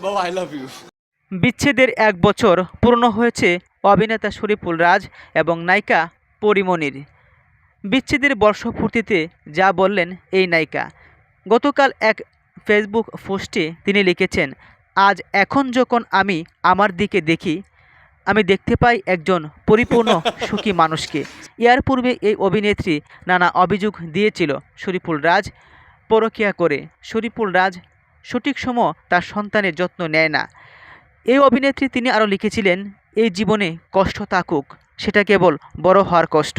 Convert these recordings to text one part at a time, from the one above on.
বাবা I love you বিচ্ছেদের এক বছর পূর্ণ হয়েছে অভিনেতা শরীফুল রাজ এবং নায়িকা পরিমণির বিচ্ছেদের বর্ষপূর্তিতে যা বললেন এই নায়িকা। গতকাল এক ফেসবুক পোস্টে তিনি লিখেছেন আজ এখন যখন আমি আমার দিকে দেখি আমি দেখতে পাই একজন পরিপূর্ণ সুখী মানুষকে। এর পূর্বে এই অভিনেত্রী নানা অভিযোগ দিয়েছিল শরীফুল রাজ পরকিয়া করে। শরীফুল রাজ সঠিক সময় তার সন্তানের যত্ন নেয় না। এই অভিনেত্রী তিনি আরও লিখেছিলেন, এই জীবনে কষ্ট থাকুক, সেটা কেবল বড় হওয়ার কষ্ট।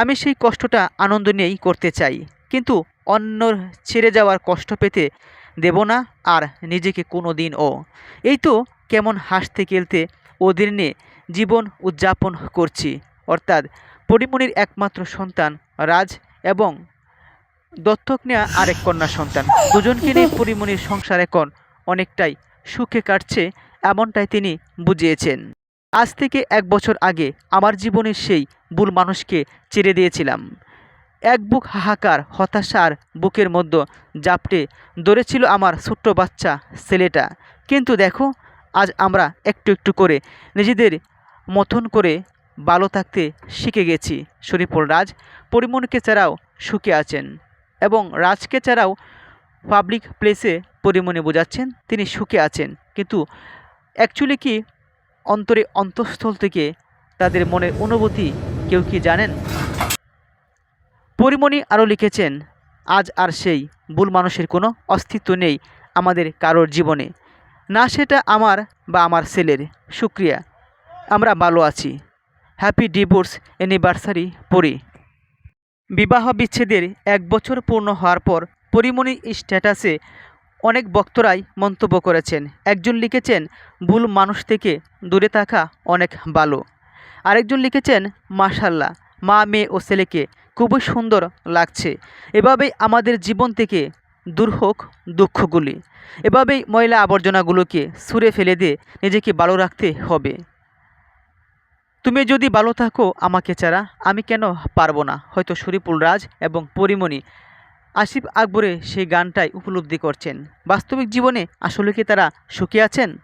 আমি সেই কষ্টটা আনন্দ নিয়েই করতে চাই, কিন্তু অন্যর ছেড়ে যাওয়ার কষ্ট পেতে দেব না আর নিজেকে কোনো দিন ও এই তো কেমন হাসতে খেলতে ওদের নিয়ে জীবন উদযাপন করছি। অর্থাৎ পরিমণির একমাত্র সন্তান রাজ এবং দত্তক নেওয়া আরেক কন্যা সন্তান। দুজনকে নিয়ে পরিমণির সংসার এখন অনেকটাই সুখে কাটছে, এমনটাই তিনি বুঝিয়েছেন। আজ থেকে এক বছর আগে আমার জীবনের সেই ভুল মানুষকে ছেড়ে দিয়েছিলাম। এক বুক হাহাকার হতাশার বুকের মধ্যে জাপটে ধরেছিল আমার ছোট্ট বাচ্চা ছেলেটা। কিন্তু দেখো, আজ আমরা একটু একটু করে নিজেদের মতন করে ভালো থাকতে শিখে গেছি। শরীফুল রাজ পরিমণকে ছাড়াও সুখে আছেন। এবং রাজকে ছাড়াও পাবলিক প্লেসে পরিমণি বোঝাচ্ছেন, তিনি সুখে আছেন। কিন্তু অ্যাকচুয়ালি কি অন্তরে অন্তঃস্থল থেকে তাদের মনের অনুভূতি কেউ কি জানেন? পরিমণি আরও লিখেছেন, আজ আর সেই ভুল মানুষের কোনো অস্তিত্ব নেই আমাদের কারোর জীবনে। না সেটা আমার বা আমার ছেলের। সুক্রিয়া আমরা ভালো আছি। হ্যাপি ডিভোর্স অ্যানিভার্সারি পরি বিবাহ বিচ্ছেদের এক বছর পূর্ণ হওয়ার পর পরিমণি স্ট্যাটাসে অনেক বক্তরাই মন্তব্য করেছেন। একজন লিখেছেন, ভুল মানুষ থেকে দূরে থাকা অনেক ভালো। আরেকজন লিখেছেন, মাশাল্লাহ, মা, মেয়ে ও ছেলেকে খুবই সুন্দর লাগছে। এভাবেই আমাদের জীবন থেকে দূর হোক দুঃখগুলি। এভাবেই ময়লা আবর্জনাগুলোকে সুরে ফেলে দিয়ে নিজেকে ভালো রাখতে হবে। তুমি যদি ভালো থাকো আমাকে ছাড়া, আমি কেন পারব না? হয়তো শরীফুল রাজ এবং পরিমণি আসিফ আকবরে সেই গানটাই উপলব্ধি করছেন। বাস্তবিক জীবনে আসলে কি তারা সুখী আছেন?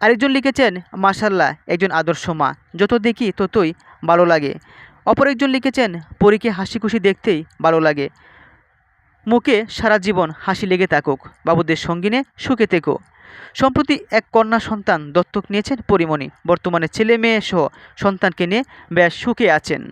আরেকজন লিখেছেন মাশাল্লাহ একজন আদর্শ মা। যত দেখি ততই ভালো লাগে। অপর একজন লিখেছেন, পরীকে হাসি খুশি দেখতেই ভালো লাগে। মুখে সারা জীবন হাসি লেগে থাকুক। বাবুদের সঙ্গিনে সুখে থেকো। সম্প্রতি এক কন্যা সন্তান দত্তক নিয়েছেন পরিমণি। বর্তমানে ছেলে মেয়ে সহ সন্তানকে নিয়ে বেশ সুখে আছেন।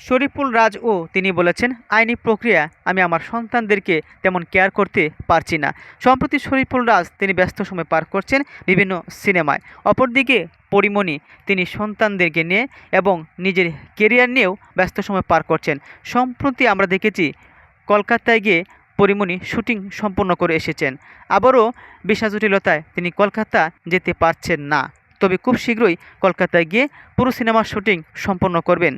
শরীফুল রাজ ও তিনি বলেছেন, আইনি প্রক্রিয়া, আমি আমার সন্তানদেরকে তেমন কেয়ার করতে পারছি না। সম্প্রতি শরীফুল রাজ তিনি ব্যস্ত সময় পার করছেন বিভিন্ন সিনেমায়। অপরদিকে পরিমণি তিনি সন্তানদেরকে নিয়ে এবং নিজের কেরিয়ার নিয়েও ব্যস্ত সময় পার করছেন। সম্প্রতি আমরা দেখেছি, কলকাতায় গিয়ে পরিমণি শুটিং সম্পন্ন করে এসেছেন। আবারও বিশা জটিলতায় তিনি কলকাতা যেতে পারছেন না। তবে খুব শীঘ্রই কলকাতায় গিয়ে পুরো সিনেমার শুটিং সম্পন্ন করবেন।